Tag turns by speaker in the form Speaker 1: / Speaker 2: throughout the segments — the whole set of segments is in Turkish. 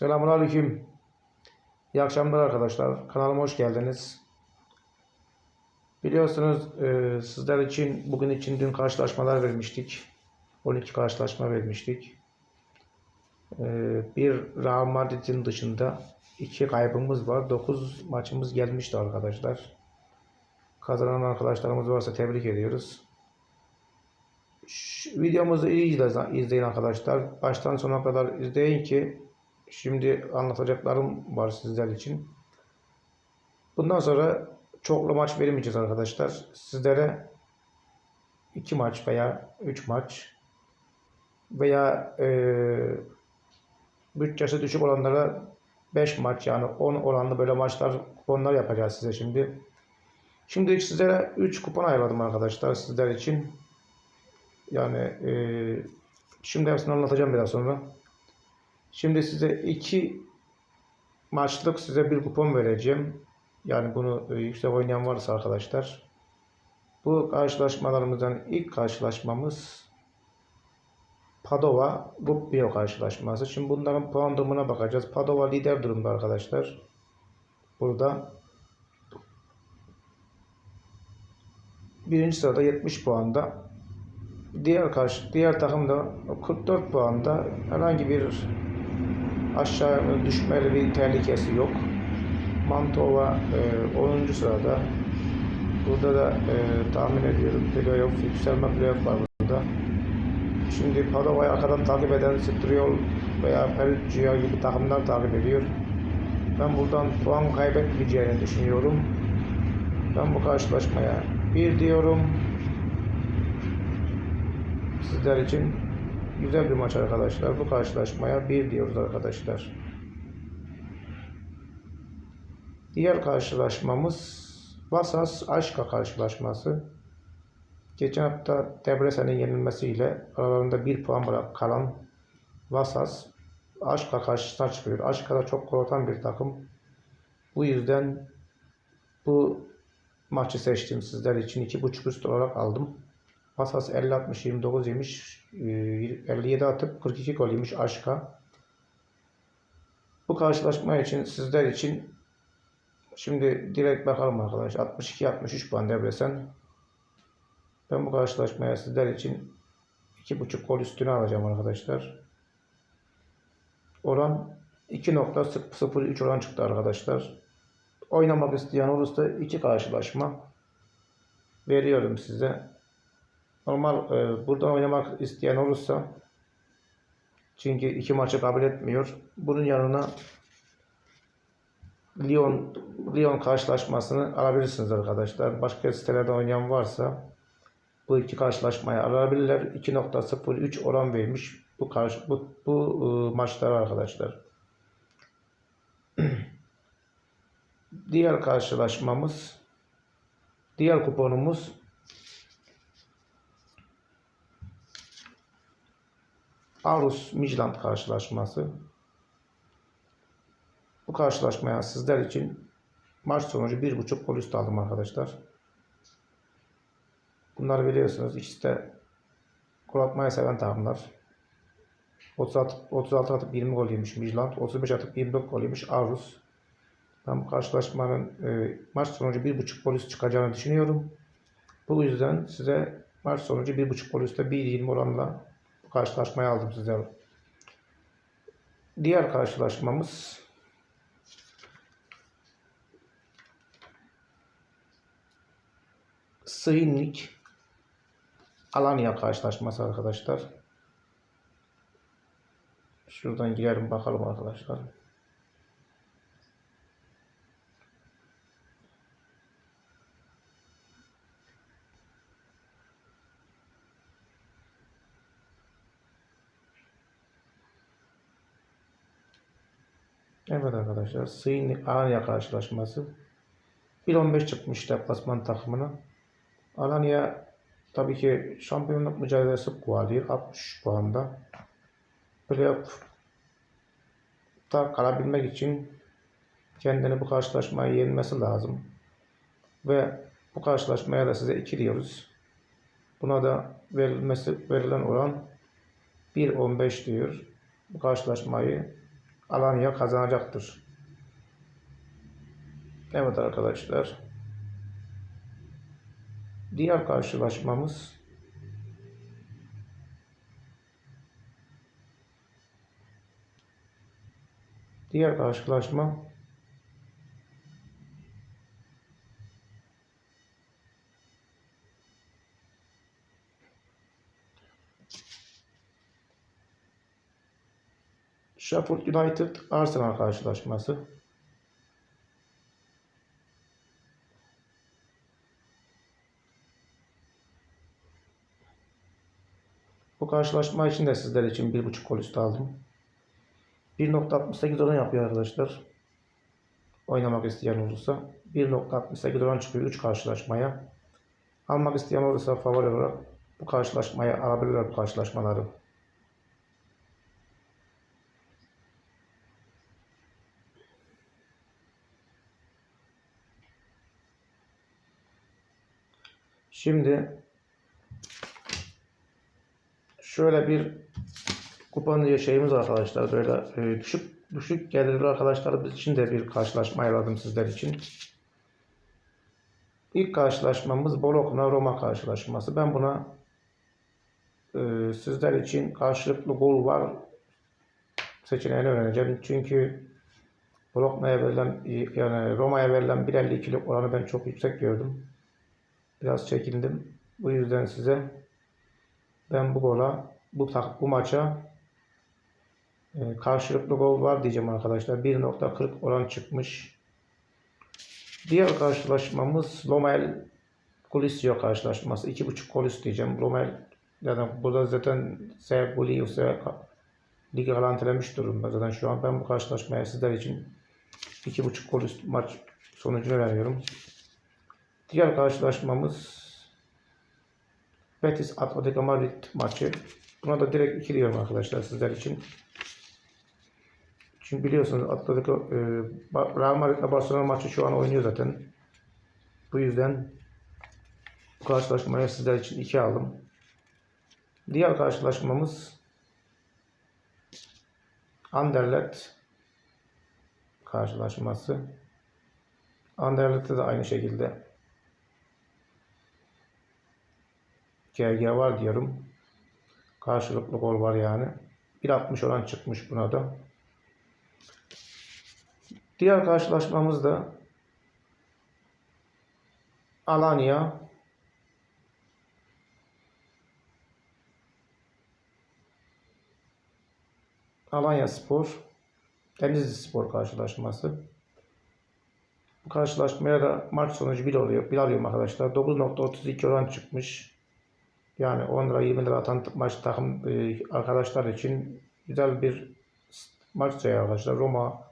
Speaker 1: Selamünaleyküm. İyi akşamlar arkadaşlar. Kanalıma hoş geldiniz. Biliyorsunuz e, sizler için bugün için dün karşılaşmalar vermiştik. 12 karşılaşma vermiştik. E, bir Real Madrid'in dışında iki kaybımız var. 9 maçımız gelmişti arkadaşlar. Kazanan arkadaşlarımız varsa tebrik ediyoruz. Şu videomuzu iyi izle- izleyin arkadaşlar. Baştan sona kadar izleyin ki şimdi anlatacaklarım var sizler için. Bundan sonra çoklu maç vermeyeceğiz arkadaşlar. Sizlere iki maç veya üç maç veya e, bütçesi düşük olanlara 5 maç yani 10 oranlı böyle maçlar kuponlar yapacağız size şimdi. Şimdi sizlere 3 kupon ayarladım arkadaşlar sizler için. Yani e, şimdi hepsini anlatacağım biraz sonra. Şimdi size iki maçlık size bir kupon vereceğim. Yani bunu e, yüksek oynayan varsa arkadaşlar. Bu karşılaşmalarımızdan ilk karşılaşmamız Padova Gubbio karşılaşması. Şimdi bunların puan durumuna bakacağız. Padova lider durumda arkadaşlar. Burada birinci sırada 70 puanda. Diğer karşı diğer takım da 44 puanda. Herhangi bir aşağı düşmeli bir tehlikesi yok. Mantova e, 10. sırada. Burada da e, tahmin ediyorum playoff, yükselme playoff var burada. Şimdi Padova'yı arkadan takip eden Striol veya Perugia gibi takımlar takip ediyor. Ben buradan puan kaybetmeyeceğini düşünüyorum. Ben bu karşılaşmaya bir diyorum. Sizler için güzel bir maç arkadaşlar. Bu karşılaşmaya bir diyoruz arkadaşlar. Diğer karşılaşmamız Vasas Aşka karşılaşması. Geçen hafta Debrecen'in yenilmesiyle aralarında bir puan bırak kalan Vasas Aşka karşısına çıkıyor. Aşka da çok gol atan bir takım. Bu yüzden bu maçı seçtim sizler için. 2.5 üst olarak aldım. Vasas 50-60-29 yemiş. Ee, 57 atıp 42 gol yemiş Aşka. Bu karşılaşma için sizler için şimdi direkt bakalım arkadaşlar. 62-63 puan Debrecen. Ben bu karşılaşmaya sizler için 2.5 gol üstüne alacağım arkadaşlar. Oran 2.03 oran çıktı arkadaşlar. Oynamak isteyen olursa iki karşılaşma veriyorum size. Normal e, buradan oynamak isteyen olursa çünkü iki maçı kabul etmiyor. Bunun yanına Lyon Lyon karşılaşmasını alabilirsiniz arkadaşlar. Başka sitelerde oynayan varsa bu iki karşılaşmayı alabilirler. 2.03 oran vermiş bu karşı bu, bu e, maçlar arkadaşlar. Diğer karşılaşmamız diğer kuponumuz Arus Midland karşılaşması. Bu karşılaşmaya sizler için maç sonucu 1.5 gol üstü aldım arkadaşlar. Bunları biliyorsunuz. İkisi gol atmayı seven takımlar. 36, 36 atıp 20 gol yemiş Midland. 35 atıp 24 gol yemiş Arus. Ben bu karşılaşmanın e, maç sonucu 1.5 gol üstü çıkacağını düşünüyorum. Bu yüzden size maç sonucu 1.5 gol üstte 1.20 oranla karşılaşmayı aldım size. Diğer karşılaşmamız Sıyınlik Alanya karşılaşması arkadaşlar. Şuradan girelim bakalım arkadaşlar. Evet arkadaşlar. Sıyınlik Alanya karşılaşması. 1.15 çıkmış deplasman takımına. Alanya tabii ki şampiyonluk mücadelesi kualıyor. 60 puanda. Playoff'ta kalabilmek için kendini bu karşılaşmayı yenmesi lazım. Ve bu karşılaşmaya da size 2 diyoruz. Buna da verilmesi verilen oran 1.15 diyor. Bu karşılaşmayı Alanya kazanacaktır. Evet arkadaşlar. Diğer karşılaşmamız Diğer karşılaşma Sheffield United Arsenal karşılaşması. Bu karşılaşma için de sizler için bir buçuk gol üstü aldım. 1.68 oran yapıyor arkadaşlar. Oynamak isteyen olursa 1.68 oran çıkıyor 3 karşılaşmaya. Almak isteyen olursa favori olarak bu karşılaşmaya alabilirler bu karşılaşmaları. Şimdi şöyle bir kupon şeyimiz var arkadaşlar. Böyle e, düşük düşük gelirli arkadaşlarımız için de bir karşılaşma ayarladım sizler için. İlk karşılaşmamız Bologna Roma karşılaşması. Ben buna e, sizler için karşılıklı gol var seçeneğini önereceğim. Çünkü Bologna'ya verilen yani Roma'ya verilen 1.52'lik oranı ben çok yüksek gördüm. Biraz çekindim. Bu yüzden size ben bu gola bu tak bu maça e, karşılıklı gol var diyeceğim arkadaşlar. 1.40 oran çıkmış. Diğer karşılaşmamız Lomel Colisio karşılaşması. 2.5 gol diyeceğim. Lomel yani burada zaten S golü ise ligi garantilemiş durumda. Zaten şu an ben bu karşılaşmaya sizler için 2.5 gol maç sonucunu veriyorum. Diğer karşılaşmamız Betis Atletico Madrid maçı. Buna da direkt 2 diyorum arkadaşlar sizler için. Çünkü biliyorsunuz Atletico e, Real Madrid Barcelona maçı şu an oynuyor zaten. Bu yüzden bu karşılaşmaya sizler için 2 aldım. Diğer karşılaşmamız Anderlecht karşılaşması. Anderlecht'te de aynı şekilde GG var diyorum. Karşılıklı gol var yani. 1.60 oran çıkmış buna da. Diğer karşılaşmamız da Alanya Alanya Spor Denizli Spor karşılaşması. Bu karşılaşmaya da maç sonucu 1 oluyor. 1 alıyorum arkadaşlar. 9.32 oran çıkmış. Yani 10 lira 20 lira atan maç takım e, arkadaşlar için güzel bir maç sayı arkadaşlar. Roma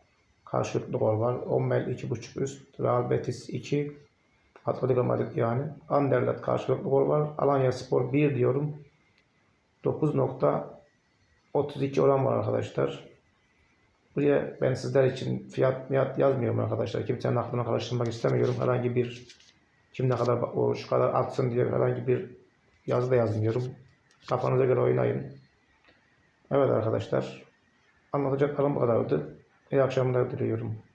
Speaker 1: karşılıklı gol var. Ommel 2.5 üst. Real Betis 2. Atletico Madrid yani. Anderlecht karşılıklı gol var. Alanya Spor 1 diyorum. 9.32 oran var arkadaşlar. Buraya ben sizler için fiyat fiyat yazmıyorum arkadaşlar. Kimsenin aklına karıştırmak istemiyorum. Herhangi bir kim ne kadar o şu kadar atsın diye herhangi bir yazı da yazmıyorum. Kafanıza göre oynayın. Evet arkadaşlar. Anlatacaklarım bu kadardı. İyi akşamlar diliyorum.